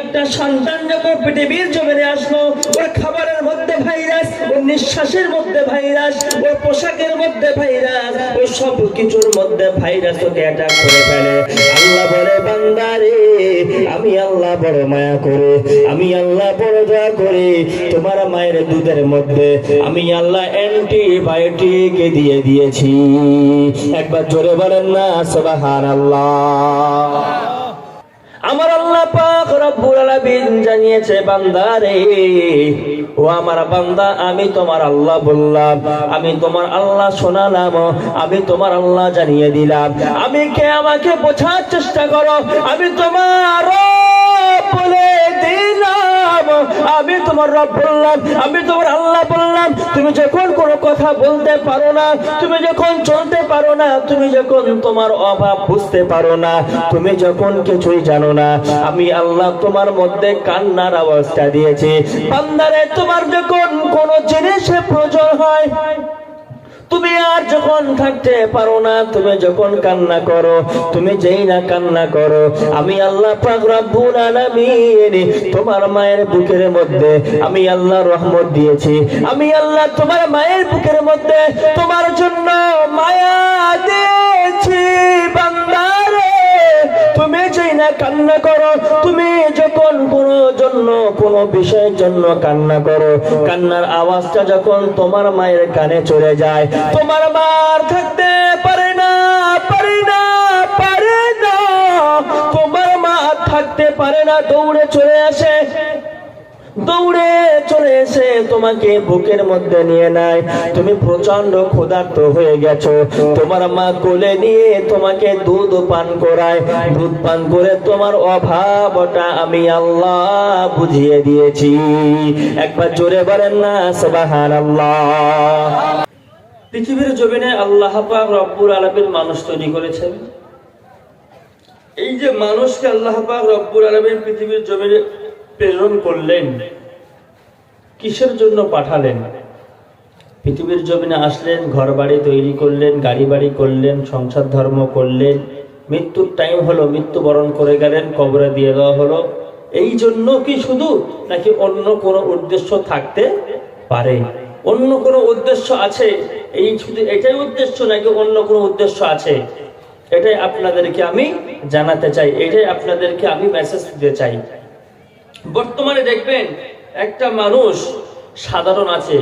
একটা সন্তান যখন পৃথিবীর জমিনে আসলো, ওর খাবারের মধ্যে ভাইরাস ওর নিঃশ্বাসের মধ্যে ভাইরাস ওর পোশাকের মধ্যে ভাইরাস ওই সব কিছুর মধ্যে ভাইরাস ওকে অ্যাটাক করে ফেলে। আল্লাহ বলে বান্দারে আমি আল্লাহ বড় মায়া করে, আমি আল্লাহ বড় দয়া করে তোমার মায়ের দুধের মধ্যে আমি আল্লাহ অ্যান্টিবায়োটিক দিয়ে দিয়েছি। একবার জোরে বলেন না সুবহান আমার আল্লাহ পাক রব্বুল আলামিন জানিয়েছে, বান্দারে, ও আমার বান্দা, আমি তোমার আল্লাহ বললাম, আমি তোমার আল্লাহ শোনালাম, আমি তোমার আল্লাহ জানিয়ে দিলাম। আমি কে আমাকে বোঝার চেষ্টা করো? আমি তোমার বলে দিলাম, আমি তোমার রব বললাম, আমি তোমার আল্লাহ বললাম। তুমি যখন কোনো কথা বলতে পারো না, তুমি যখন চলতে পারো না, তুমি যখন তোমার অভাব বুঝতে পারো না, তুমি যখন কিছুই জানো না। আমি আল্লাহ তোমার মধ্যে কান্নার অবস্থা দিয়েছি। তোমার যখন কোনো জিনিসের প্রয়োজন হয়, তুমি আর যখন থাকতে পারো না, তুমি যখন কান্না করো, তুমি যেই না কান্না করো, আমি আল্লাহ তোমার মায়ের বুকের মধ্যে আমি আল্লাহ রহমত দিয়েছি। আমি আল্লাহ তোমার মায়ের বুকের মধ্যে তোমার জন্য মায়া দিয়েছি। বান্দারে তুমি যেই না কান্না করো, তুমি যখন কোনো জন্য, কোনো বিষয়ের জন্য কান্না করো, কান্নার আওয়াজটা যখন তোমার মায়ের কানে চলে যায়, তোমার মার থাকতে পারে না পারে না পারে না। তোমার মা থাকতে পারে না, দৌড়ে চলে আসে। দৌড়ে চলে এসে তোমাকে বুকের মধ্যে নিয়ে নেয়। তুমি প্রচণ্ড ক্ষুধার্ত হয়ে গেছো। তোমার মা কোলে নিয়ে তোমাকে দুধ পান করায়। দুধ পান করে তোমার অভাবটা আমি আল্লাহ বুঝিয়ে দিয়েছি। একবার জোরে বলেন না সবাহান আল্লাহ পৃথিবীর জমিনে আল্লাহ পাক রব্বুল আলামিন মানুষ তৈরি করেছেন। এই যে মানুষকে আল্লাহ পাক রব্বুল আলামিন পৃথিবীর জমিনে প্রেরণ করলেন, কিসের জন্য পাঠালেন? পৃথিবীর জমিনে আসলেন ঘর বাড়ি তৈরি করলেন গাড়ি বাড়ি করলেন, সংসার ধর্ম করলেন, মৃত্যুর টাইম হলো, মৃত্যুবরণ করে গেলেন, কবরে দিয়ে দেওয়া হলো। এই জন্য কি শুধু নাকি অন্য কোনো উদ্দেশ্য থাকতে পারে? অন্য কোনো উদ্দেশ্য আছে? এই শুধু এটাই উদ্দেশ্য নাকি অন্য কোনো উদ্দেশ্য আছে? এটাই আপনাদেরকে আমি জানাতে চাই, এটাই আপনাদেরকে আমি মেসেজ দিতে চাই। বর্তমানে দেখবেন একটা মানুষ সাধারণ আছে,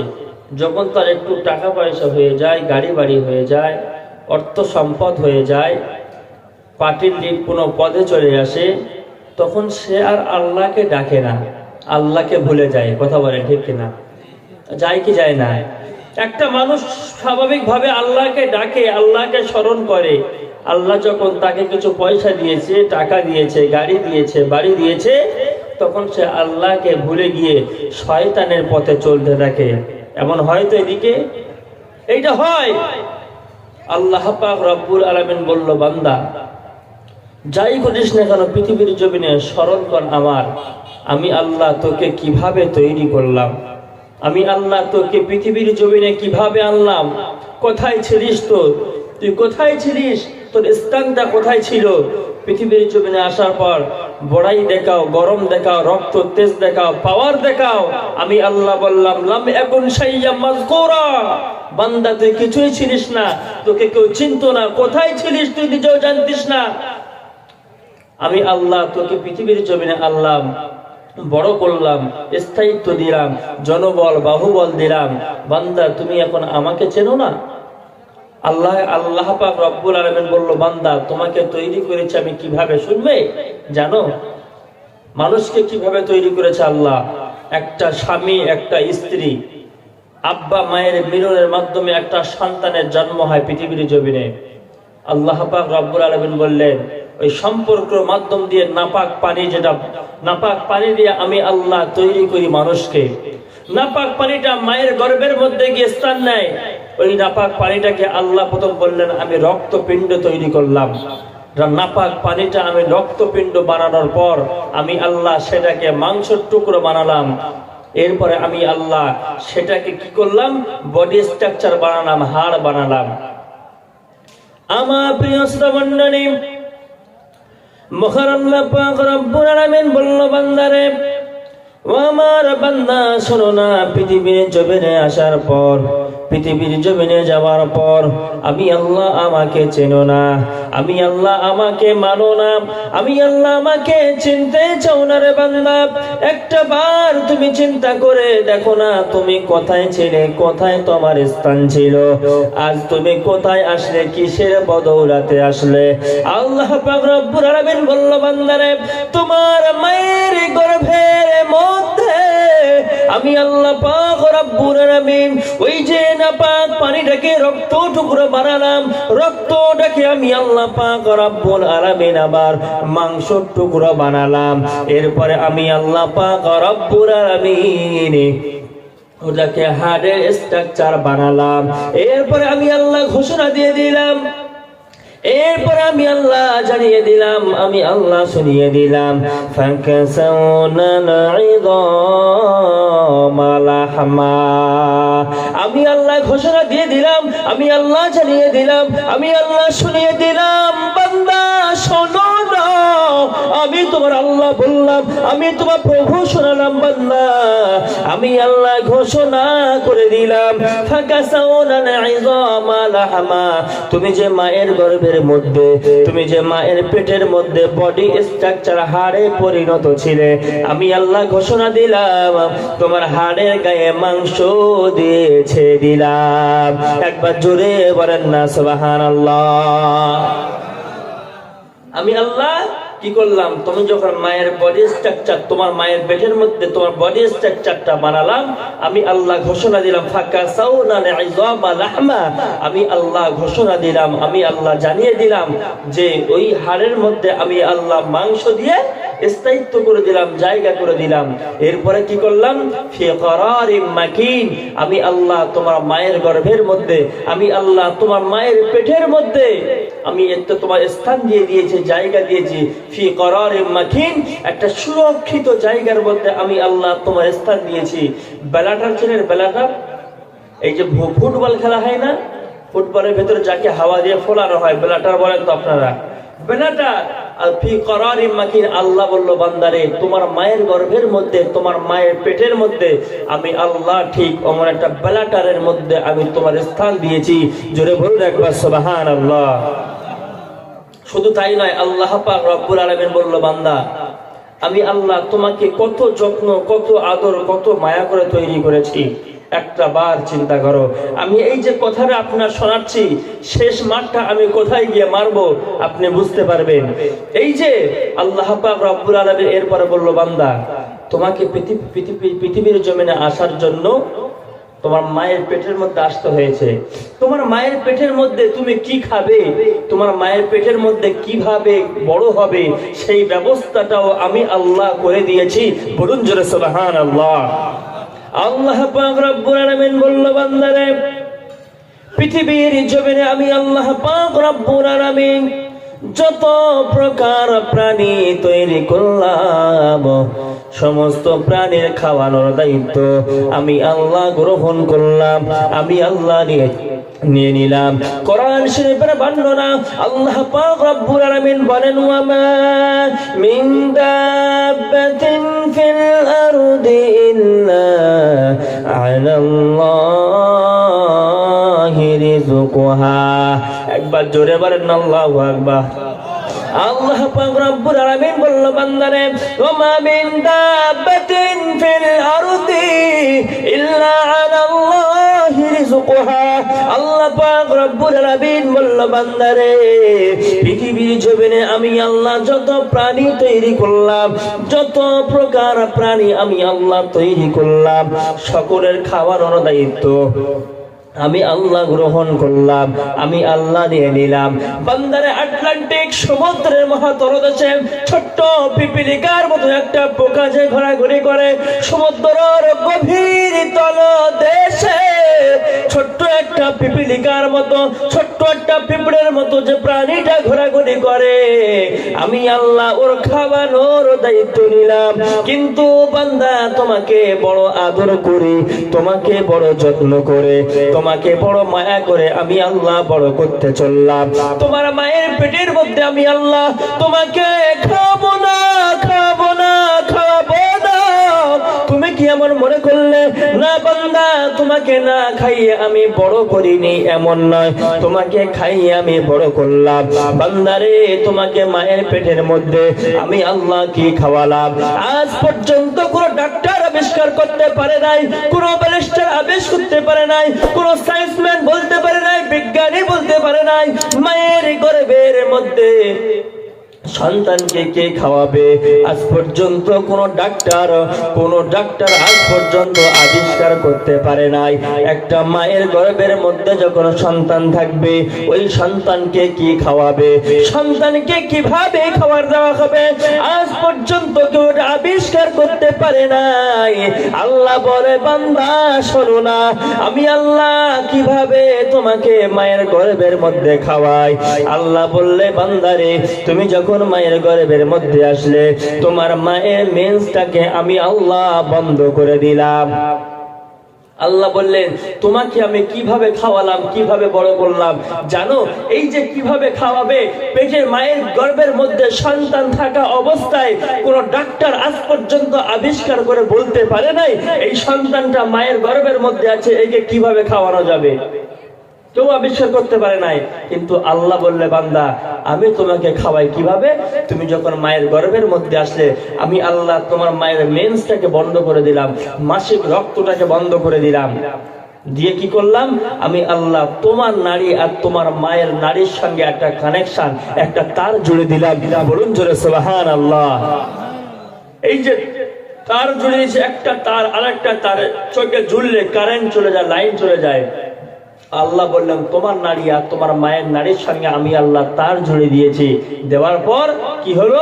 যখন তার একটু টাকা পয়সা হয়ে যায়, গাড়ি বাড়ি হয়ে যায়, অর্থ সম্পদ হয়ে যায়, পার্টির লিগ কোনো পদে চলে আসে, তখন সে আর আল্লাহকে ডাকে না, আল্লাহকে ভুলে যায়, কথা বলে ঠিক কিনা? যায় কি যায় না? একটা মানুষ স্বাভাবিকভাবে আল্লাহকে ডাকে, আল্লাহকে স্মরণ করে, আল্লাহ যখন তাকে কিছু পয়সা দিয়েছে, টাকা দিয়েছে, গাড়ি দিয়েছে, বাড়ি দিয়েছে তখন সে আল্লাহকে ভুলে গিয়ে শয়তানের পথে চলতে থাকে। এমন হয় তো এদিকে? এইটা হয়। আল্লাহ পাক রব্বুল আলামিন বলল, বান্দা, যাই করিস না কেন, পৃথিবীর জমিনে স্মরণ কর আমার, আমি আল্লাহ তোকে কীভাবে তৈরি করলাম? আমি আল্লাহ তোকে পৃথিবীর জমিনে কীভাবে আনলাম? কোথায় ছিলিস তোর? তুই কোথায় ছিলিস? তোর স্থানটা কোথায় ছিল? পৃথিবীর জমিনে আসার পর বড়াই দেখাও, গরম দেখাও, রক্ত তেজ দেখাও পাওয়ার দেখাও। আমি আল্লাহ বললাম, লাম এখন সাইয়া মাজকুরা বান্দা, তুই কিছুই ছিলিস না, তোকে কেউ চিনতো না, কোথায় ছিলিস তুই নিজেও জানতিস না। আমি আল্লাহ, তোকে পৃথিবীর জমিনে আল্লাহ বড় করলাম, স্থায়িত্ব দিলাম, জনবল, বাহুবল দিলাম। বান্দা, তুমি এখন আমাকে চেনো না? আল্লাহ আল্লাহ পাক রব্বুল আলমেন বলল, বান্দা, তোমাকে তৈরি করেছে আমি কীভাবে, শুনবে? জানো? মানুষকে কীভাবে তৈরি করেছে আল্লাহ? একটা স্বামী, একটা স্ত্রী। আব্বা মায়ের মিলনের মাধ্যমে একটা সন্তানের জন্ম হয় পৃথিবীর জমিনে। আল্লাহ পাক রব্বুল আলমিন বললেন, ওই সম্পর্কের মাধ্যম দিয়ে নাপাক পানি যেটা, নাপাক পানি দিয়ে আমি আল্লাহ তৈরি করি মানুষকে। নাপাক পানিটা মায়ের গর্ভের মধ্যে গিয়ে স্থান নেয়। ওই নাপাক পানিটাকে আল্লাহ প্রথম বললেন, আমি রক্তপিণ্ড তৈরি করলাম। নাপাক পানিটা আমি রক্তপিণ্ড বানানোর পর আমি আল্লাহ সেটাকে মাংসের টুকরো বানালাম। এরপরে আমি আল্লাহ সেটাকে কি করলাম? বডি স্ট্রাকচার বানালাম, হাড় বানালাম। আমার প্রিয় শ্রমণ্ডলী মহান আল্লাহ পাক বান্দারে আমার বান্দা, শোনো না, পৃথিবীর জমিনে আসার পর, পৃথিবীর জমিনে যাওয়ার পর, আমি আল্লাহ আমাকে চেনো না, আমি আল্লাহ আমাকে মানো না, আমি আল্লাহ আমাকে চিনতে চাও না রে বান্দা। একটা বার তুমি চিন্তা করে দেখো না, তুমি কোথায় ছিলে, কোথায় তোমার স্থান ছিল? আজ তুমি কোথায় আসলে, কিসের বদৌলাতে আসলে? আল্লাহ পাক রব্বুল আলামিন বলল বান্দারে তোমার মায়ের মধ্যে আমি আল্লাহ পাক রব্বুল আলামিন ওই যে না পাক পানিটাকে রক্ত টুকরো বানালাম, রক্তটাকে আমি আল্লাহ পাক রব্বুল আলামিন আবার মাংস টুকরো বানালাম। এরপরে আমি আল্লাহ পাক রব্বুল আলামিন ওটাকে হার্ডের স্ট্রাকচার বানালাম। এরপরে আমি আল্লাহ ঘোষণা দিয়ে দিলাম এরপর আমি আল্লাহ জানিয়ে দিলাম, আমি আল্লাহ শুনিয়ে দিলাম আমি আল্লাহ ঘোষণা দিয়ে দিলাম, আমি আল্লাহ জানিয়ে দিলাম, আমি আল্লাহ শুনিয়ে দিলাম আমি তোমার আল্লাহ বললাম, আমি তোমার প্রভু শোনালাম বান্দা। আমি আল্লাহ ঘোষণা করে দিলাম তুমি যে মায়ের গর্ভের মধ্যে, তুমি যে মায়ের পেটের মধ্যে বডি স্ট্রাকচার হাড়ে পরিণত ছিলে, আমি আল্লাহ ঘোষণা দিলাম, তোমার হাড়ের গায়ে মাংস দিয়েছে দিলাম। একবার জোরে বলেন না সুবাহান আমি আল্লাহ কি করলাম? তুমি যখন মায়ের বডি স্ট্রাকচার তোমার মায়ের পেটের মধ্যে তোমার বডি স্ট্রাকচারটা বানালাম, আমি আল্লাহ ঘোষণা দিলাম, ফাঁকা লাহমা আমি আল্লাহ ঘোষণা দিলাম, আমি আল্লাহ জানিয়ে দিলাম যে ওই হাড়ের মধ্যে আমি আল্লাহ মাংস দিয়ে স্থায়িত্ব করে দিলাম, জায়গা করে দিলাম। এরপরে কি করলাম? মাকিন। আমি আল্লাহ তোমার মায়ের গর্ভের মধ্যে, আমি আল্লাহ তোমার মায়ের পেটের মধ্যে, আমি একটা তোমার স্থান দিয়ে দিয়েছি, জায়গা দিয়েছি। ফি করারিম মাকিন, একটা সুরক্ষিত জায়গার মধ্যে আমি আল্লাহ তোমার স্থান দিয়েছি। বেলাটার চেনের বেলাটা? এই যে ফুটবল খেলা হয় না? ফুটবলের ভেতরে যাকে হাওয়া দিয়ে ফোলানো হয়, বেলাটার বলেন তো আপনারা। আল্লাহ বান্দারে, তোমার মায়ের গর্ভের মধ্যে, তোমার মায়ের পেটের মধ্যে আমি আল্লাহ ঠিক অমন একটা বেলাটারের মধ্যে আমি তোমার স্থান দিয়েছি। জোরে একবার সুবহান আল্লাহ শুধু তাই নয়, আল্লাহ পাক রব্বুল আলামিন বলল, বান্দা, আমি আল্লাহ তোমাকে কত যত্ন, কত আদর, কত মায়া করে তৈরি করেছি। একটা বার চিন্তা করো। আমি এই যে কথাটা আপনার শোনাচ্ছি, শেষ মাঠটা আমি কোথায় গিয়ে মারবো আপনি বুঝতে পারবেন। এই যে আল্লাহ রব্বুল আলামিন এরপরে বলল, বান্দা, তোমাকে পৃথিবী, পৃথিবী- পৃথিবীর জমিনে আসার জন্য তোমার মায়ের পেটের মধ্যে আসতে হয়েছে। তোমার মায়ের পেটের মধ্যে তুমি কি খাবে? তোমার মায়ের পেটের মধ্যে কীভাবে বড় হবে? সেই ব্যবস্থাটাও আমি আল্লাহ করে দিয়েছি। বলুন জোরে সুবহান আল্লাহ আল্লাহ পাক রব্বুল আলামিন বলল বান্দারে পৃথিবীর জমিনে আমি আল্লাহ পাক রব্বুল আলামিন যত প্রকার প্রাণী তৈরি করলাম, সমস্ত প্রাণীর খাওয়ানোর দায়িত্ব আমি আল্লাহ গ্রহণ করলাম, আমি আল্লাহ নিয়ে নিয়ে নিলাম। কোরআন শরীফের বর্ণনা আল্লাহ পাক রব্বুল আলামিন বলেন, ওয়ামা মিন দাব্বাতিন ফিল আরদি ইল্লা আলাল্লাহি রিজকুহা একবার জোরে বলেন, আল্লাহু পাক আল্লাহ পাক রব্বুল আলামিন বান্দারে, পৃথিবীর আমি আল্লাহ যত প্রাণী তৈরি করলাম, যত প্রকার প্রাণী আমি আল্লাহ তৈরি করলাম, সকলের খাওয়ানোর দায়িত্ব আমি আল্লাহ গ্রহণ করলাম, আমি আল্লাহ নিয়ে নিলাম। বান্দারে আটলান্টিক সমুদ্রের মহাতরদেশে ছোট্ট পিপিলিকার মতো একটা পোকা যে ঘোরাঘুরি করে সমুদ্রের গভীর তল দেশে ছোট্ট একটা পিপিলিকার মতো, ছোট্ট একটা পিঁপড়ের মতো যে প্রাণীটা ঘোরাঘুরি করে। আমি আল্লাহ ওর খাওয়ানোর দায়িত্ব নিলাম। কিন্তু বান্দা তোমাকে বড় আদর করি, তোমাকে বড় যত্ন করে তোমাকে বড় মায়া করে আমি আল্লাহ বড় করতে চললাম। তোমার মায়ের পেটের মধ্যে আমি আল্লাহ তোমাকে খাব না খাব না খাব না। কি এমন মনে করলে? না বান্দা, তোমাকে না খাইয়ে আমি বড় করিনি, এমন নয়। তোমাকে খাইয়ে আমি বড় করলাম। বান্দারে তোমাকে মায়ের পেটের মধ্যে আমি আল্লাহ কি খাওয়ালাম? আজ পর্যন্ত কোন ডাক্তার আবিষ্কার করতে পারে নাই, কোন ব্যারিস্টার আবিষ্কার করতে পারে নাই, কোন সায়েন্সম্যান বলতে পারে নাই, বিজ্ঞানী বলতে পারে নাই, মায়ের গর্ভের মধ্যে সন্তানকে কে খাওয়াবে? আজ পর্যন্ত কোন ডাক্তার কোন ডাক্তার আজ পর্যন্ত আবিষ্কার করতে পারে নাই। একটা মায়ের গর্ভের মধ্যে যখন সন্তান থাকবে, ওই সন্তানকে কি খাওয়াবে? সন্তানকে কীভাবে খাবার দেওয়া হবে? আজ পর্যন্ত কেউ আবিষ্কার করতে পারে নাই। আল্লাহ বলে, বান্দা, শোনো না। আমি আল্লাহ কীভাবে তোমাকে মায়ের গর্ভের মধ্যে খাওয়াই? আল্লাহ বললে বান্দারে তুমি যখন মায়ের গর্ভের মধ্যে আসলে তোমার মায়ের মেন্সটাকে আমি আল্লাহ বন্ধ করে দিলাম। আল্লাহ বললেন, তোমাকে আমি কীভাবে খাওয়ালাম, কীভাবে বড় করলাম, জানো? এই যে কীভাবে খাওয়াবে, পেটের মায়ের গর্ভের মধ্যে সন্তান থাকা অবস্থায় কোন ডাক্তার আজ পর্যন্ত আবিষ্কার করে বলতে পারে নাই, এই সন্তানটা মায়ের গর্ভের মধ্যে আছে, একে কীভাবে খাওয়ানো যাবে? কেউ আবিষ্কার করতে পারে নাই। কিন্তু আল্লাহ বললে, বান্দা, আমি তোমাকে খাওয়াই কীভাবে? তুমি যখন মায়ের গর্ভের মধ্যে আসলে, আমি আল্লাহ তোমার মায়ের মেন্সটাকে বন্ধ করে দিলাম, মাসিক রক্তটাকে বন্ধ করে দিলাম। দিয়ে কি করলাম? আমি আল্লাহ তোমার নারী আর তোমার মায়ের নারীর সঙ্গে একটা কানেকশন একটা তার জুড়ে দিলাম। বলুন জোরে সোহান আল্লাহ এই যে তার জুড়ে একটা তার আর একটা তার, চোখে ঝুললে কারেন্ট চলে যায় লাইন চলে যায়। আল্লাহ বললাম তোমার নারী আর তোমার মায়ের নারীর সঙ্গে আমি আল্লাহ তার জুড়ে দিয়েছি। দেওয়ার পর কি হলো?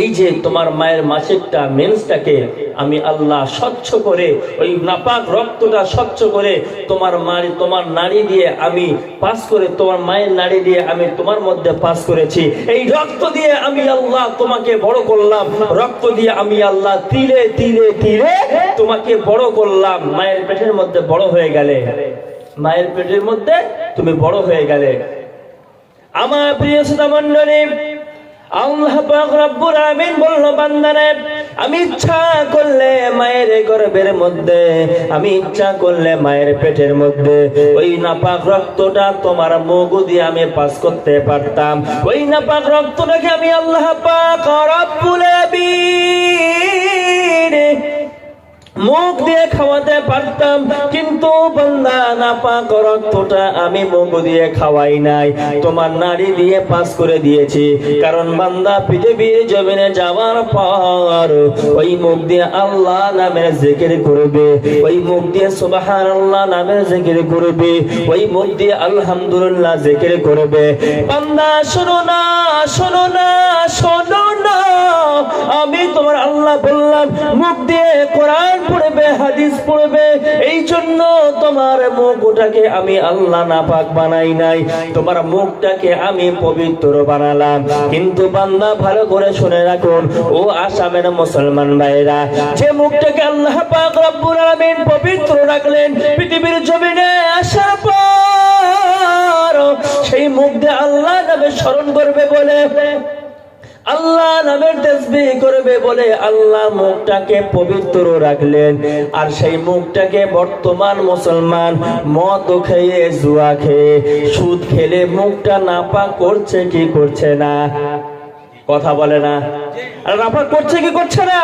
এই যে তোমার মায়ের মাসিকটা মেন্সটাকে আমি আল্লাহ স্বচ্ছ করে, ওই নাপাক রক্তটা স্বচ্ছ করে তোমার মারি, তোমার নারী দিয়ে আমি পাস করে, তোমার মায়ের নারী দিয়ে আমি তোমার মধ্যে পাস করেছি। এই রক্ত দিয়ে আমি আল্লাহ তোমাকে বড় করলাম। রক্ত দিয়ে আমি আল্লাহ তিলে তিলে তিলে তোমাকে বড় করলাম। মায়ের পেটের মধ্যে বড় হয়ে গেলে। মায়ের পেটের মধ্যে তুমি বড় হয়ে গেলে। আমার প্রিয় শ্রোতা বান্দারে, আমি ইচ্ছা করলে মায়ের গর্ভের মধ্যে, আমি ইচ্ছা করলে মায়ের পেটের মধ্যে, ওই নাপাক রক্তটা তোমার মুখ দিয়ে আমি পাস করতে পারতাম। ওই নাপাক রক্তটাকে আমি আল্লাহ পাক রব্বুল আমিন মুখ খাওয়াতে পারতাম, কিন্তু বান্দা না পাক রক্তটা আমি মুখ দিয়ে খাওয়াই নাই। তোমার নারী দিয়ে পাস করে দিয়েছি, কারণ বান্দা পৃথিবীর জমিনে যাওয়ার পর ওই মুখ দিয়ে আল্লাহ নামের জিকির করবে, ওই মুখ দিয়ে সুবাহান আল্লাহ নামের জিকির করবে, ওই মুখ দিয়ে আলহামদুলিল্লাহ জিকির করবে। বান্দা, শোনো না শোনো না শোনো না, আমি তোমার আল্লাহ বললাম, মুখ দিয়ে কোরআন পড়বে, হাদিস পড়বে এই জন্য তোমার মুখটাকে আমি আল্লাহ নাপাক বানাই নাই। তোমার মুখটাকে আমি পবিত্র বানালাম। কিন্তু বান্দা ভালো করে শুনে রাখুন, ও আসামের মুসলমান ভাইরা, যে মুখটাকে আল্লাহ পাক রব্বুল আলামিন পবিত্র রাখলেন, পৃথিবীর জমিনে আসার পর সেই মুখ দিয়ে আল্লাহ নামে স্মরণ করবে বলে আল্লাহ নামের তসবিহ করবে বলে আল্লাহ মুখটাকে পবিত্র রাখলেন। আর সেই মুখটাকে বর্তমান মুসলমান মদ খেয়ে, জুয়া খেয়ে, সুদ খেলে মুখটা নাপা করছে কি করছে না? কথা বলে না? আর নাপা করছে কি করছে না?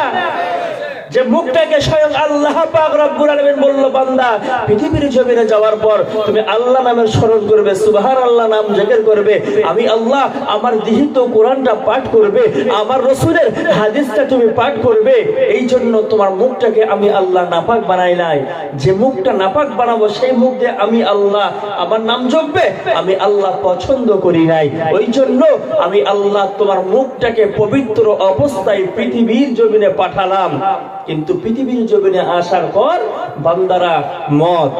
যে মুখটাকে স্বয়ং আল্লাহ পাক রব্বুল আলামিন বলল, বান্দা, পৃথিবীর জমিনে যাওয়ার পর তুমি আল্লাহ নামের স্মরণ করবে সুবহান আল্লাহ নাম জিকির করবে, আমি আল্লাহ আমার দিহিত কোরআনটা পাঠ করবে, আমার রসুলের হাদিসটা তুমি পাঠ করবে এই জন্য তোমার মুখটাকে আমি আল্লাহ নাপাক বানাই নাই। যে মুখটা নাপাক বানাবো, সেই মুখ দিয়ে আমি আল্লাহ আমার নাম জপবে, আমি আল্লাহ পছন্দ করি নাই। ওই জন্য আমি আল্লাহ তোমার মুখটাকে পবিত্র অবস্থায় পৃথিবীর জমিনে পাঠালাম। কিন্তু পৃথিবীর জমিনে আসার পর বান্দারা মদ,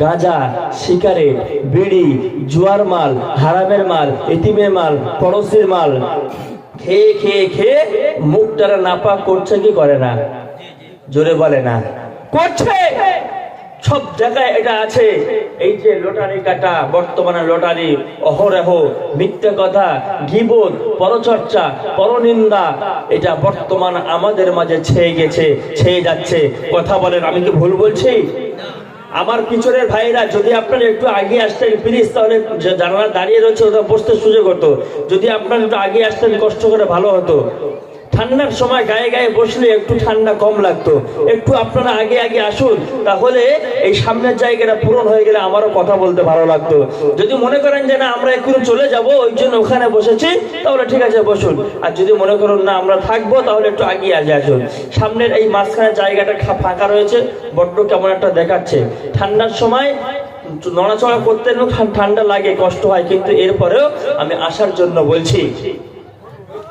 গাঁজা সিগারেট বিড়ি, জুয়ার মাল, হারামের মাল, এতিমের মাল, পড়োশির মাল খেয়ে খেয়ে খেয়ে মুখটারা নাপাক করছে কি করে না? জোরে বলে না। করছে! সব জায়গায় এটা আছে। এই যে লটারি কাটা, বর্তমানে লটারি, অহরহ, মিথ্যা কথা গিবত পরচর্চা, পরনিন্দা, এটা বর্তমান আমাদের মাঝে ছেয়ে গেছে, ছেয়ে যাচ্ছে। কথা বলেন, আমি কি ভুল বলছি? আমার পিছনের ভাইরা, যদি আপনারা একটু আগে আসতেন প্লিজ তাহলে যারা দাঁড়িয়ে রয়েছে ওটা বসতে সুযোগ হতো। যদি আপনারা একটু আগে আসতেন, কষ্ট করে ভালো হতো। ঠান্ডার সময় গায়ে গায়ে বসলে একটু ঠান্ডা কম লাগতো। একটু আপনারা আগে আগে আসুন, তাহলে এই সামনের জায়গাটা পূরণ হয়ে গেলে আমারও কথা বলতে ভালো লাগতো। যদি মনে করেন যে না, আমরা একটু চলে যাব, ওই জন্য ওখানে বসেছি, তাহলে ঠিক আছে, বসুন। আর যদি মনে করুন না, আমরা থাকব, তাহলে একটু আগে আগে আসুন। সামনের এই মাঝখানে জায়গাটা ফাঁকা রয়েছে, বড্ড কেমন একটা দেখাচ্ছে। ঠান্ডার সময় নড়াচড়া করতে ঠান্ডা লাগে, কষ্ট হয়, কিন্তু এরপরেও আমি আসার জন্য বলছি।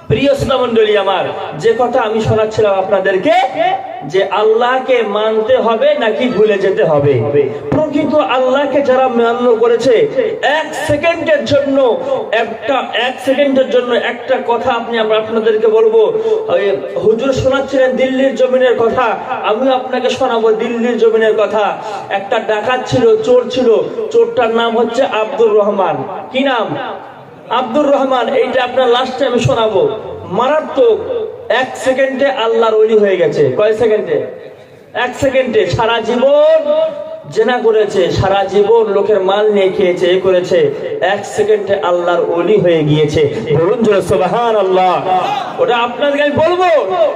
প্রিয় শ্রোতামণ্ডলী আমার, যে কথা আমি শোনাচ্ছিলাম আপনাদেরকে, যে আল্লাহকে মানতে হবে নাকি ভুলে যেতে হবে? প্রকৃত আল্লাহকে যারা মান্য করেছে, এক সেকেন্ডের জন্য, একটা, এক সেকেন্ডের জন্য একটা কথা আপনি আপনাদেরকে বলব। হুজুর শোনাচ্ছিলেন দিল্লির জমিনের কথা আমি আপনাকে শোনাবো দিল্লির জমিনের কথা। একটা ডাকাত ছিল, চোর ছিল, চোরটার নাম হচ্ছে আব্দুর রহমান। কি নাম? আব্দুর রহমান, এইটা আপনার লাস্টে আমি শোনাবো। মারাত্মক এক সেকেন্ডে আল্লাহর ওলি হয়ে গেছে। কয় সেকেন্ডে এক সেকেন্ডে সারা জীবন জেনা করেছে, সারা জীবন লোকের মাল নিয়ে খেয়েছে, এ করেছে। এক সেকেন্ডে আল্লাহর ওলি হয়ে গিয়েছে। বলুন আল্লাহ ওটা আপনাদেরকে আমি বলব?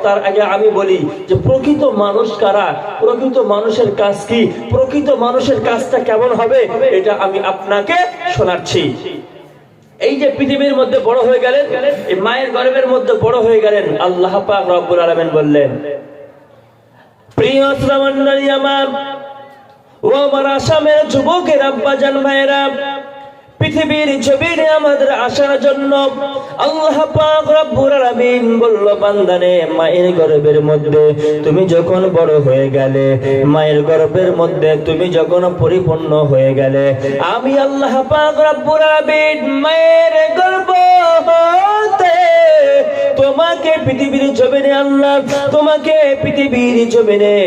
তার আগে আমি বলি যে প্রকৃত মানুষ কারা? প্রকৃত মানুষের কাজ কি? প্রকৃত মানুষের কাজটা কেমন হবে? এটা আমি আপনাকে শোনাচ্ছি। এই যে পৃথিবীর মধ্যে বড় হয়ে গেলেন, এই মায়ের গর্বের মধ্যে বড় হয়ে গেলেন, আল্লাহ পাক রব্বুল আলামিন বললেন, প্রিয় শ্রমণ্ডলী আমার, ও আমার আসামের যুবকের আব্বা জান ভাইরা পৃথিবীর জমিনে আমাদের আসার জন্য আল্লাহ পাক রব্বুল আলামিন বলল বান্দানে মায়ের গর্ভের মধ্যে তুমি যখন বড় হয়ে গেলে, মায়ের গর্ভের মধ্যে তুমি যখন পরিপূর্ণ হয়ে গেলে, আমি আল্লাহ পাক রব্বুল আলামিন মায়ের গর্ভ হতে তোমাকে পৃথিবীর জমিনে আল্লাহ তোমাকে পৃথিবীর জমিনে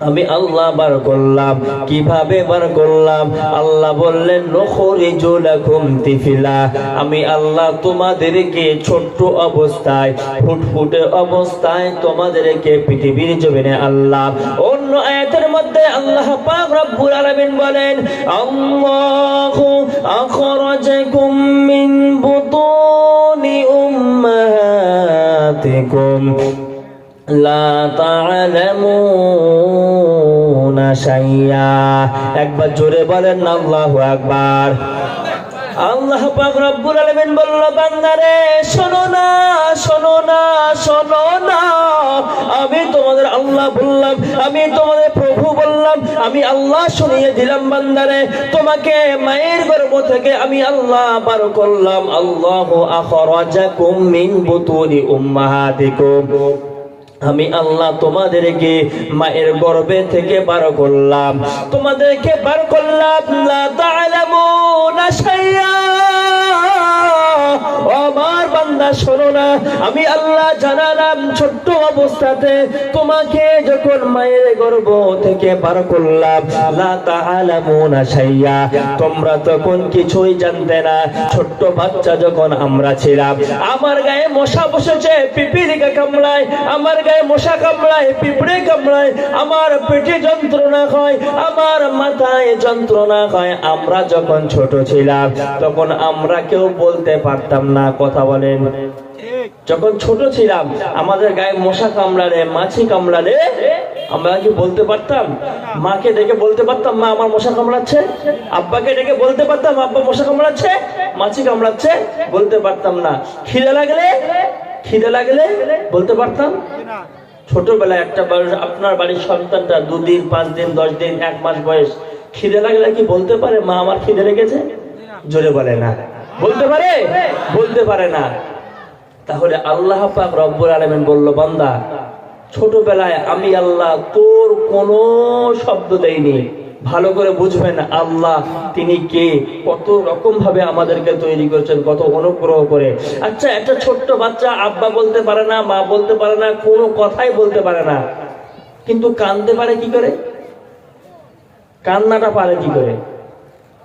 আমি আল্লাহ বার করলাম। কীভাবে বার করলাম? আল্লাহ বললেন, নখরিজুলাকুম তিফিলা। আমি আল্লাহ তোমাদেরকে ছোট্ট অবস্থায়, ফুটফুটে অবস্থায় তোমাদেরকে পৃথিবীর জমিনে আল্লাহ অন্য আয়াতের মধ্যে আল্লাহ পাক রব্বুল আলামিন বলেন, আল্লাহু আখরাজাকুম মিন বুতুনি শাইয়া একবার জোরে বলেন আল্লাহু আকবার। আল্লাহ পাক রব্বুল আলামিন বলল, বান্দারে, শোনো না শোনো না শোনো না। আমি তোমাদের আল্লাহ বললাম, আমি তোমাদের প্রভু বললাম, আমি আল্লাহ শুনিয়ে দিলাম বান্দারে। তোমাকে মায়ের গর্ভ থেকে আমি আল্লাহ বার করলাম। আল্লাহ আখরাজাকুম মিন বুতুনি উম্মাহাতিকুম। আমি আল্লাহ তোমাদেরকে মায়ের গর্বে থেকে বার করলাম। তোমাদেরকে বার করলাম আমার বান্দা শোনো না। আমি আল্লাহ জানালাম ছোট্ট অবস্থাতে তোমাকে যখন মায়ের গর্ভ থেকে বার করলাম তোমরা তখন কিছুই জানতে না। ছোট্ট বাচ্চা যখন আমরা ছিলাম, আমার গায়ে মশা বসেছে, পিপিলিকা কামড়ায়, আমার গায়ে মশা কামড়ায়, পিঁপড়ে কামড়ায়, আমার পেটে যন্ত্রণা হয়, আমার মাথায় যন্ত্রণা হয়। আমরা যখন ছোট ছিলাম, তখন আমরা কেউ বলতে পারতাম না কথা বলেন। যখন ছোট ছিলাম, আমাদের গায়ে মশা কামড়ালে, মাছি কামড়ালে, আমরা কি বলতে পারতাম? মাকে ডেকে বলতে পারতাম, মা, আমার মশা কামড়াচ্ছে? আব্বাকে ডেকে বলতে পারতাম, আব্বা, মশা কামড়াচ্ছে? মাছি কামড়াচ্ছে, বলতে পারতাম না। খিদে লাগলে? খিদে লাগলে? বলতে পারতাম? ছোটবেলায় একটা আপনার বাড়ির সন্তানটা দুদিন, পাঁচ দিন, দশ দিন, এক মাস বয়স। খিদে লাগলে কি বলতে পারে? মা, আমার খিদে লেগেছে? জোরে বলে না। বলতে পারে? বলতে পারে না। তাহলে আল্লাহ পাক রব্বুল আলামিন বলল, বান্দা, ছোটবেলায় আমি আল্লাহ তোর কোনো শব্দ দেইনি। ভালো করে বুঝবেন, আল্লাহ তিনি কে? কত রকম ভাবে আমাদেরকে তৈরি করেছেন, কত অনুগ্রহ করে। আচ্ছা একটা ছোট্ট বাচ্চা আব্বা বলতে পারে না, মা বলতে পারে না, কোনো কথাই বলতে পারে না। কিন্তু কানতে পারে কি করে? কান্নাটা পারে কি করে?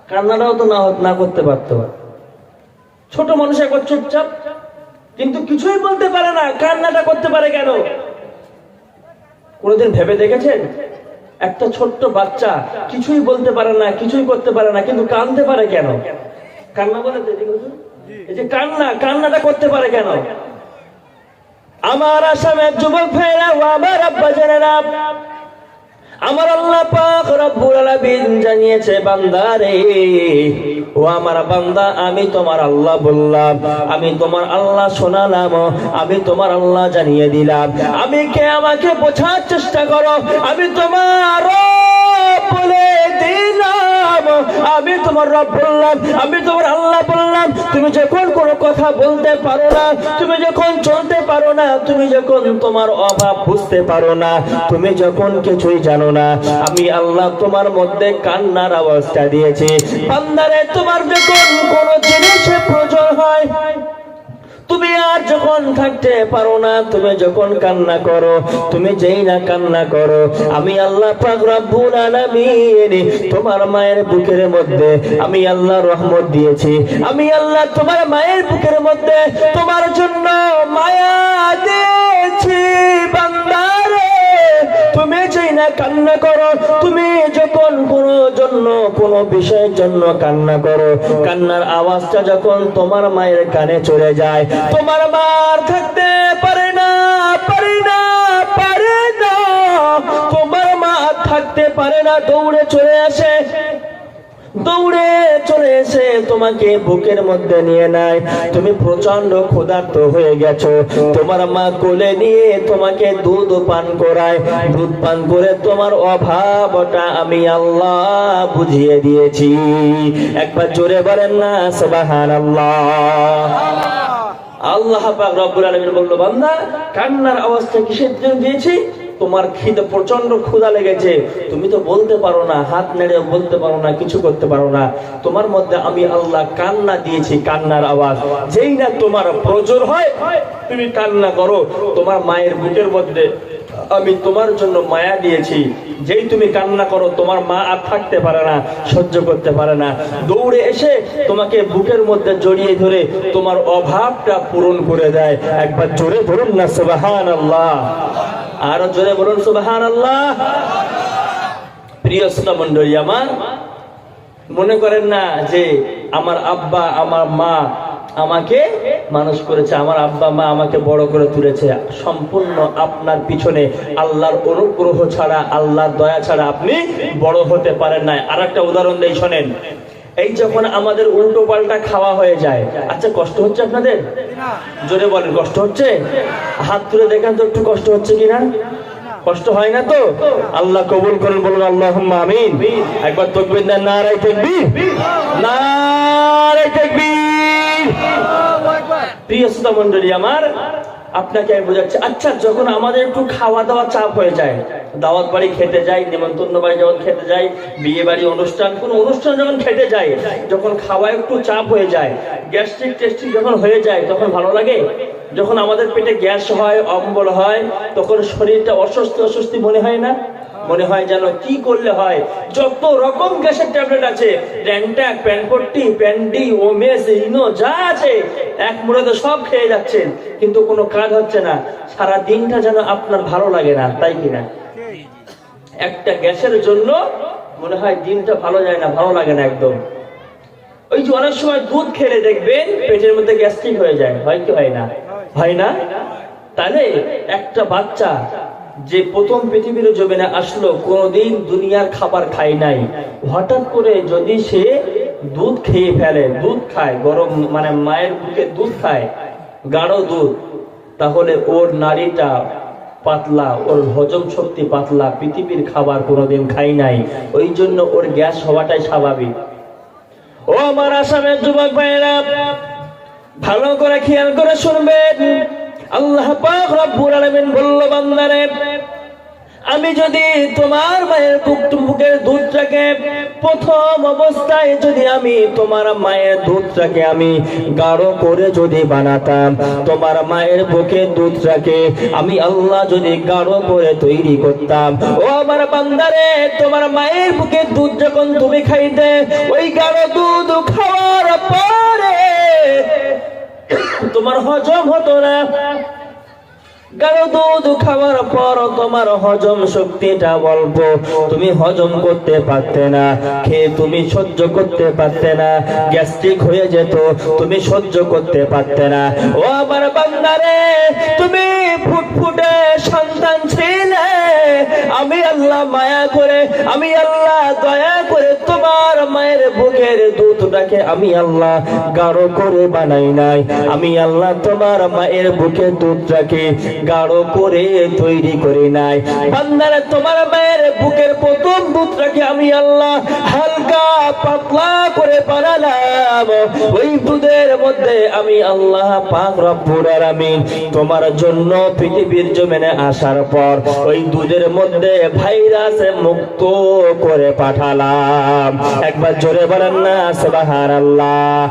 কান্নাটাও তো না না করতে পারতো। ছোট মানুষ একবার চুপচাপ, কিন্তু কিছুই বলতে পারে না, কান্নাটা করতে পারে কেন? কোনোদিন ভেবে দেখেছেন? একটা ছোট্ট বাচ্চা কিছুই বলতে পারে না, কিছুই করতে পারে না, কিন্তু কানতে পারে কেন? কান্না বলে? এই যে কান্না, কান্নাটা করতে পারে কেন? আমার আসামের যুবক ভাইরা ও আমার আব্বা জানেরা আমার আল্লাহ পাক রব্বুল আলামিন জানিয়েছে, বান্দা রে। ও আমার বান্দা, আমি তোমার আল্লাহ বললাম, আমি তোমার আল্লাহ শোনালাম, আমি তোমার আল্লাহ জানিয়ে দিলাম। আমি কে? আমাকে বোঝার চেষ্টা করো। আমি তোমার বলে দিলাম। আমি তোমার রব বললাম, আমি তোমার আল্লাহ বললাম, তুমি যখন কোনো কথা বলতে পারো না, তুমি যখন চলতে পারো না, তুমি যখন তোমার অভাব বুঝতে পারো না, তুমি যখন কিছুই জানো না, আমি আল্লাহ তোমার মধ্যে কান্নার অবস্থা দিয়েছি। বান্দারে, তোমার যখন কোনো জিনিসে প্রয়োজন হয় তুমি আর যখন থাকতে পারো না, তুমি যখন কান্না করো, তুমি যেই না কান্না করো, আমি আল্লাহ তোমার মায়ের বুকের মধ্যে আমি আল্লাহ রহমত দিয়েছি। আমি আল্লাহ তোমার মায়ের বুকের মধ্যে তোমার জন্য মায়া দিয়েছি, বান্দারে। তুমি যেই না কান্না করো, তুমি যখন জন্য বিষয়ের জন্য কান্না করো, কান্নার আওয়াজটা যখন তোমার মায়ের কানে চলে যায়, তোমার মার থাকতে পারে না পারে না পারে না, তোমার মা থাকতে পারে না, দৌড়ে চলে আসে। দৌড়ে চলে এসে তোমাকে বুকের মধ্যে নিয়ে নেয়। তুমি প্রচণ্ড ক্ষুধার্ত হয়ে গেছো। তোমার মা কোলে নিয়ে তোমাকে দুধ পান করায়। দুধ পান করে তোমার অভাবটা আমি আল্লাহ বুঝিয়ে দিয়েছি। একবার জোরে বলেন না সবাহান আল্লাহ আল্লাহ পাক রব্বুল আলামিন বলল, বান্দা, কান্নার অবস্থা কিসের জন্য দিয়েছি? তোমার খিদে প্রচণ্ড ক্ষুধা লেগেছে। তুমি তো বলতে পারো না, হাত নেড়ে বলতে পারো না, কিছু করতে পারো না। তোমার মধ্যে আমি আল্লাহ কান্না দিয়েছি, কান্নার আওয়াজ। যেই না তোমার প্রজোর হয়, তুমি কান্না করো। তোমার মায়ের বুকের মধ্যে আমি তোমার জন্য মায়া দিয়েছি। যেই তুমি কান্না করো, তোমার মা আর থাকতে পারে না, সহ্য করতে পারে না। দৌড়ে এসে তোমাকে বুকের মধ্যে জড়িয়ে ধরে তোমার অভাবটা পূরণ করে দেয়। একবার জোরে ধরুন না সুবাহান আল্লাহ আরও জোরে বলুন সুবাহান আল্লাহ প্রিয় শ্রোতা মন্ডলী আমার মনে করেন না যে আমার আব্বা, আমার মা আমাকে মানুষ করেছে, আমার আব্বা মা আমাকে বড় করে তুলেছে। সম্পূর্ণ আপনার পিছনে আল্লাহর অনুগ্রহ ছাড়া, আল্লাহর দয়া ছাড়া আপনি বড় হতে পারেন না আর একটা উদাহরণ দেই, শোনেন। এই যখন আমাদের উল্টো পাল্টা খাওয়া হয়ে যায় আচ্ছা কষ্ট হচ্ছে আপনাদের? জোরে বলেন কষ্ট হচ্ছে? হাত তুলে দেখেন তো একটু কষ্ট হচ্ছে কিনা? কষ্ট হয় না তো? আল্লাহ কবুল করেন বলুন আল্লাহ আমিন। একবার তকবির দেন নারাই তকবির। নারাই তকবির। প্রিয় শ্রোতা মন্ডলী আমার আপনাকে আমি বোঝাচ্ছি আচ্ছা যখন আমাদের একটু খাওয়া দাওয়া চাপ হয়ে যায়, দাওয়াত বাড়ি খেতে যাই, নিমন্ত্রণ বাড়ি যখন খেতে যাই, বিয়ে বাড়ি অনুষ্ঠান, কোনো অনুষ্ঠান যখন খেতে যাই, যখন খাওয়া একটু চাপ হয়ে যায়, গ্যাস্ট্রিক টেস্ট্রিক যখন হয়ে যায়, তখন ভালো লাগে? যখন আমাদের পেটে গ্যাস হয়, অম্বল হয়, তখন শরীরটা অস্বস্তি অস্বস্তি মনে হয় না? মনে হয় যেন কি করলে হয়? যত রকম গ্যাসের ট্যাবলেট আছে র্যান্টাক প্যানপট্টি, প্যান্ডি, ওমেস, ইনো, যা আছে, এক মুড়ে সব খেয়ে যাচ্ছেন। কিন্তু কোনো কাজ হচ্ছে না। সারা দিনটা যেন আপনার ভালো লাগে না, তাই কিনা একটা গ্যাসের জন্য মনে হয় দিনটা ভালো যায় না, ভালো লাগে না একদম। ওই যে অনেক সময় দুধ খেলে দেখবেন, পেটের মধ্যে গ্যাস্ট্রিক হয়ে যায়। হয় কি হয় না? হয় না? তাহলে একটা বাচ্চা যে প্রথম পৃথিবীর জমিনে আসলো, কোনোদিন দুনিয়ার খাবার খায় নাই। হঠাৎ করে যদি সে দুধ খেয়ে ফেলে, দুধ খায়, গরম মানে মায়ের বুকে দুধ খায়, গাঢ় দুধ, তাহলে ওর নারীটা পাতলা, ওর হজম শক্তি পাতলা, পৃথিবীর খাবার কোনোদিন খাই নাই। ওই জন্য ওর গ্যাস হওয়াটাই স্বাভাবিক। ও আমার আসামের যুবক ভাইয়েরা, ভালো করে খেয়াল করে শুনবেন। আল্লাহ পাক রব্বুল আলামিন বলল, বান্দারে, আমি যদি তোমার মায়ের বুক বুকের দুধটাকে প্রথম অবস্থায় যদি আমি তোমার মায়ের দুধটাকে আমি গাঢ় করে যদি বানাতাম, তোমার মায়ের বুকের দুধটাকে আমি আল্লাহ যদি গাঢ় করে তৈরি করতাম। ও আমার বান্দারে, তোমার মায়ের বুকের দুধ যখন তুমি খাইতে, ওই গাঢ় দুধ খাওয়ার পরে তোমার হজম হতো না। গাঢ় দুধ খাওয়ার পর তোমার হজম শক্তিটা অল্প। তুমি হজম করতে পারতে না, খেয়ে তুমি সহ্য করতে পারতে না, গ্যাস্ট্রিক হয়ে যেত, তুমি সহ্য করতে পারতে না। ও আমার বান্দারে, তুমি ফুটফুটে সন্তান ছিলে। আমি আল্লাহ মায়া করে, আমি আল্লাহ দয়া করে তোমার মায়ের বুকের দুধটাকে আমি আল্লাহ গাঢ় করে বানাই নাই। আমি আল্লাহ তোমার মায়ের বুকের দুধটাকে গাঢ় করে তৈরি করি নাই। বান্দারে, তোমার মায়ের বুকের প্রথম দুধটাকে আমি আল্লাহ হালকা পাতলা করে বানালাম। ওই দুধের মধ্যে আমি আল্লাহ পাক রব্বুল আলামিন তোমার জন্য পৃথিবীর জমিনে আসার পর ওই দুধের মধ্যে ভাইরাস মুক্ত করে পাঠালাম। একবার জোরে বলেন না, সুবহানাল্লাহ।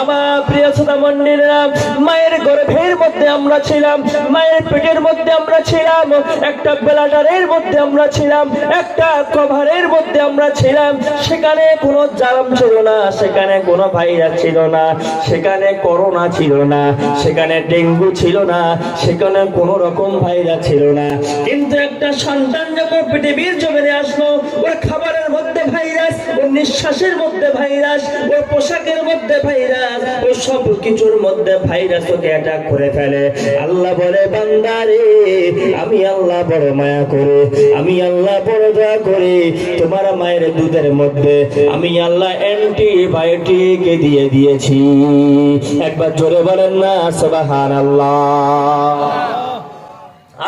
আমার প্রিয় শ্রোতা মন্দিরা মায়ের গর্ভের মধ্যে আমরা ছিলাম, মায়ের পেটের মধ্যে আমরা ছিলাম, একটা বেলাটারের মধ্যে আমরা ছিলাম, একটা কভারের মধ্যে আমরা ছিলাম। সেখানে কোনো জাম ছিল না, সেখানে কোনো ভাইরাস ছিল না, সেখানে করোনা ছিল না, সেখানে ডেঙ্গু ছিল না, সেখানে কোনো রকম ভাইরাস ছিল না। কিন্তু একটা সন্তান যখন পৃথিবীর জমিনে আসলো, ওর খাবারের মধ্যে ভাইরাস, ওর নিঃশ্বাসের মধ্যে ভাইরাস, ওর পোশাকের মধ্যে ভাইরাস ওই সব কিছুর মধ্যে ভাইরাস ওকে অ্যাটাক করে ফেলে। আল্লাহ বলে বান্দারে আমি আল্লাহ বড় মায়া করে, আমি আল্লাহ বড় দয়া করে তোমার মায়ের দুধের মধ্যে আমি আল্লাহ অ্যান্টিবায়োটিক দিয়ে দিয়েছি। একবার জোরে বলেন না আল্লাহ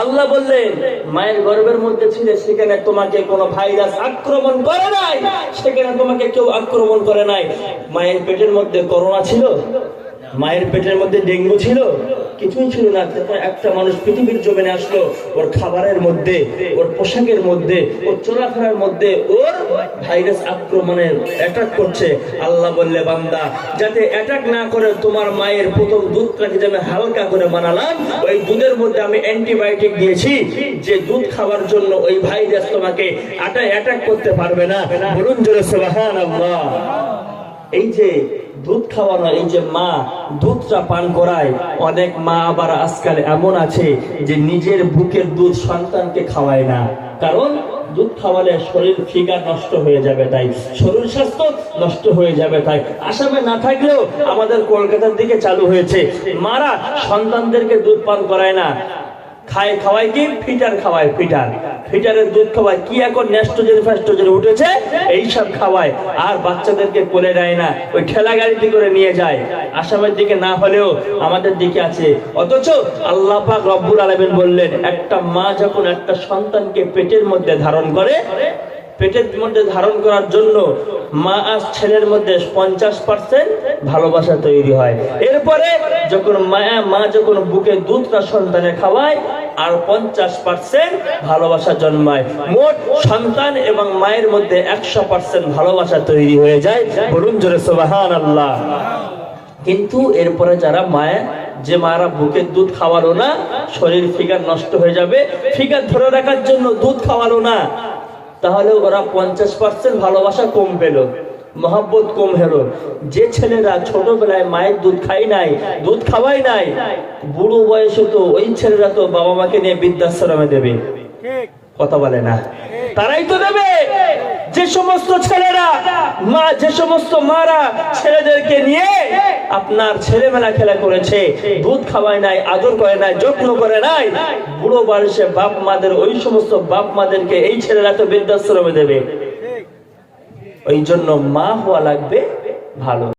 আল্লাহ বললেন, মায়ের গর্ভের মধ্যে ছিলে, সেখানে তোমাকে কোনো ভাইরাস আক্রমণ করে নাই। সেখানে তোমাকে কেউ আক্রমণ করে নাই। মায়ের পেটের মধ্যে করোনা ছিল? মায়ের পেটের মধ্যে ডেঙ্গু ছিল, কিছুই ছিল না। একটা মানুষ পৃথিবীর জমিনে আসলো, ওর খাবারের মধ্যে, ওর পোশাকের মধ্যে, ওর চলাফেরার মধ্যে ওর ভাইরাস আক্রমণের অ্যাটাক করছে। আল্লাহ বললে, বান্দা, যাতে অ্যাটাক না করে, তোমার মায়ের প্রথম দুধটাকে যে আমি হালকা করে বানালাম, ওই দুধের মধ্যে আমি অ্যান্টিবায়োটিক দিয়েছি, যে দুধ খাওয়ার জন্য ওই ভাইরাস তোমাকে আটায় অ্যাটাক করতে পারবে না। বলুন জোরে, সুবহানাল্লাহ। এই যে দুধ খাওয়ানো, এই যে মা দুধটা পান করায়, অনেক মা আবার আজকাল এমন আছে যে নিজের বুকের দুধ সন্তানকে খাওয়ায় না। কারণ দুধ খাওয়ালে শরীর ফিগার নষ্ট হয়ে যাবে তাই, শরীর স্বাস্থ্য নষ্ট হয়ে যাবে তাই। আসামে না থাকলেও আমাদের কলকাতার দিকে চালু হয়েছে। মারা সন্তানদেরকে দুধ পান করায় না। খায় খাওয়ায় কি? ফিটার খাওয়ায় ফিটার। ফিটারের দুধ খাওয়ায় কি এখন? নেস্টোজেন ফেস্টোজেন উঠেছে? এইসব খাওয়ায়। আর বাচ্চাদেরকে করে দেয় না। ওই ঠেলা গাড়িতে করে নিয়ে যায়। আসামের দিকে না হলেও আমাদের দিকে আছে। অথচ আল্লাহ পাক রব্বুল আলমিন বললেন, একটা মা যখন একটা সন্তানকে পেটের মধ্যে ধারণ করে পেটের মধ্যে ধারণ করার জন্য মা আর ছেলের মধ্যে পঞ্চাশ পার্সেন্ট ভালোবাসা তৈরি হয়। এরপরে যখন মায়া, মা যখন বুকে দুধটা সন্তানে খাওয়ায়, আর পঞ্চাশ পার্সেন্ট ভালোবাসা জন্মায়। মোট সন্তান এবং মায়ের মধ্যে একশো পার্সেন্ট ভালোবাসা তৈরি হয়ে যায়। বলুন জোরে সোবাহান আল্লাহ কিন্তু এরপরে যারা মায়া, যে মারা বুকে দুধ খাওয়ালো না, শরীর ফিগার নষ্ট হয়ে যাবে। ফিগার ধরে রাখার জন্য দুধ খাওয়ালো না। তাহলে ওরা পঞ্চাশ পার্সেন্ট ভালোবাসা কম পেল মহাব্বত কম হল। যে ছেলেরা ছোটবেলায় মায়ের দুধ খাই নাই দুধ খাওয়াই নাই বুড়ো বয়সে তো ওই ছেলেরা তো বাবা মাকে নিয়ে বৃদ্ধাশ্রমে দেবে। কথা বলে না। তারাই তো দেবে। যে সমস্ত ছেলেরা মা যে সমস্ত মারা ছেলেদেরকে নিয়ে আপনার ছেলেমেলা খেলা করেছে দুধ খাওয়ায় নাই আদর করে নাই যত্ন করে নাই বুড়ো বয়সে বাপ মাদের ওই সমস্ত বাপ মাদেরকে এই ছেলেরা তো বৃদ্ধাশ্রমে দেবে। ওই জন্য মা হওয়া লাগবে ভালো।